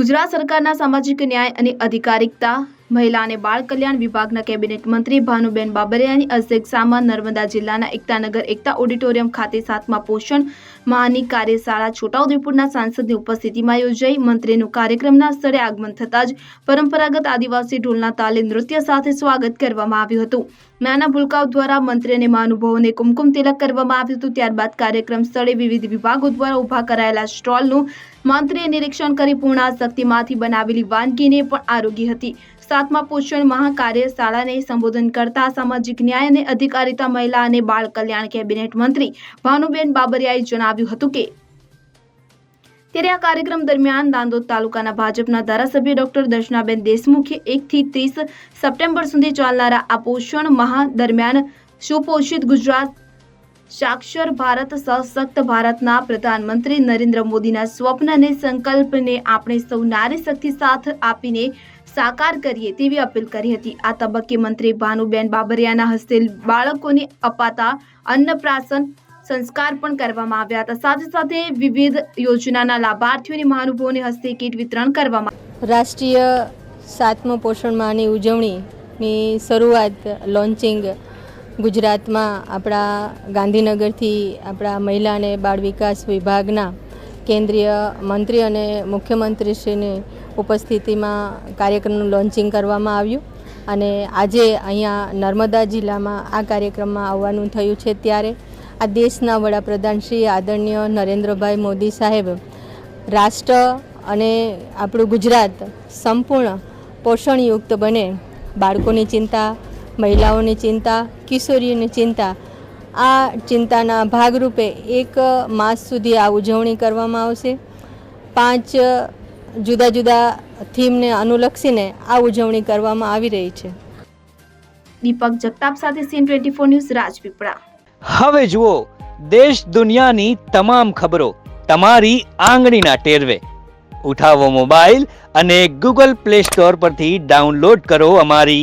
ગુજરાત સરકારના સામાજિક ન્યાય અને અધિકારિકતા મહિલા અને બાળ કલ્યાણ વિભાગના કેબિનેટ મંત્રી ભાનુબેન બાબરિયાની અધ્યક્ષતામાં નર્મદા જિલ્લાના એકતાનગર એકતા ઓડિટોરિયમ ખાતે સાતમા પોષણ માહની કાર્યશાળા છોટાઉદેપુરના સાંસદની ઉપસ્થિતિમાં યોજાઈ. મંત્રીનું કાર્યક્રમના સ્થળે આગમન થતાં જ પરંપરાગત આદિવાસી ઢોલના તાલે નૃત્ય સાથે સ્વાગત કરવામાં આવ્યું હતું. નાના ભૂલકાઓ દ્વારા મંત્રી અને મહાનુભાવોને કુમકુમ તિલક કરવામાં આવ્યું હતું. ત્યારબાદ કાર્યક્રમ સ્થળે વિવિધ વિભાગો દ્વારા ઊભા કરાયેલા સ્ટોલનું મંત્રીએ નિરીક્ષણ કરી પૂર્ણા શક્તિમાંથી બનાવેલી વાનગીને પણ આરોગી હતી. સાતમા પોષણ માહ કાર્યશાળાને સંબોધન કરતા સામાજિક ન્યાય અને અધિકારિતા મહિલા અને બાળ કલ્યાણ કેબિનેટ મંત્રી ભાનુબેન બાબરિયાએ જણાવ્યું હતું કે, ત્યારે આ કાર્યક્રમ દરમિયાન દાંદોદ તાલુકાના ભાજપના ધારાસભ્ય ડોક્ટર દર્શનાબેન દેશમુખે એકથી ત્રીસ સપ્ટેમ્બર સુધી ચાલનારા આ પોષણ મહા દરમિયાન સુપોષિત ગુજરાત સાક્ષર ભારત, સશક્ત ભારતના પ્રધાનમંત્રી નરેન્દ્ર મોદીના સ્વપ્નને સંકલ્પને આપણે સૌ નારી શક્તિ સાથ આપીને સાકાર કરીએ તેવી અપીલ કરી હતી. આ તબક્કે મંત્રી ભાનુબેન બાબરિયાના હસ્તે બાળકોને અપાતા અન્નપ્રાશન સંસ્કાર પણ કરવામાં આવ્યા હતા. સાથે સાથે વિવિધ યોજનાના લાભાર્થીઓને મહાનુભાવોને હસ્તે કીટ વિતરણ કરવામાં રાષ્ટ્રીય સાતમો પોષણ માહની ઉજવણીની શરૂઆત લોન્ચિંગ ગુજરાતમાં આપણા ગાંધીનગરથી આપણા મહિલા અને બાળ વિકાસ વિભાગના કેન્દ્રીય મંત્રી અને મુખ્યમંત્રીશ્રીની ઉપસ્થિતિમાં કાર્યક્રમનું લોન્ચિંગ કરવામાં આવ્યું. અને આજે અહીંયા નર્મદા જિલ્લામાં આ કાર્યક્રમમાં આવવાનું થયું છે ત્યારે આ દેશના વડાપ્રધાન શ્રી આદરણીય નરેન્દ્રભાઈ મોદી સાહેબ રાષ્ટ્ર અને આપણું ગુજરાત સંપૂર્ણ પોષણયુક્ત બને. બાળકોની ચિંતા મહિલાઓની ચિંતા કિશોરીઓની ચિંતા. આ ચિંતાના ભાગરૂપે એક માસ સુધી આ ઉજવણી કરવામાં આવશે. પાંચ જુદા જુદા થીમને અનુલક્ષીને આ ઉજવણી કરવામાં આવી રહી છે. દીપક જગતાપ સાથે C N twenty four news Rajpipla. હવે જુઓ દેશ દુનિયાની તમામ ખબરો તમારી આંગળીના ટેરવે. ઉઠાવો મોબાઈલ અને ગૂગલ પ્લે સ્ટોર પરથી ડાઉનલોડ કરો અમારી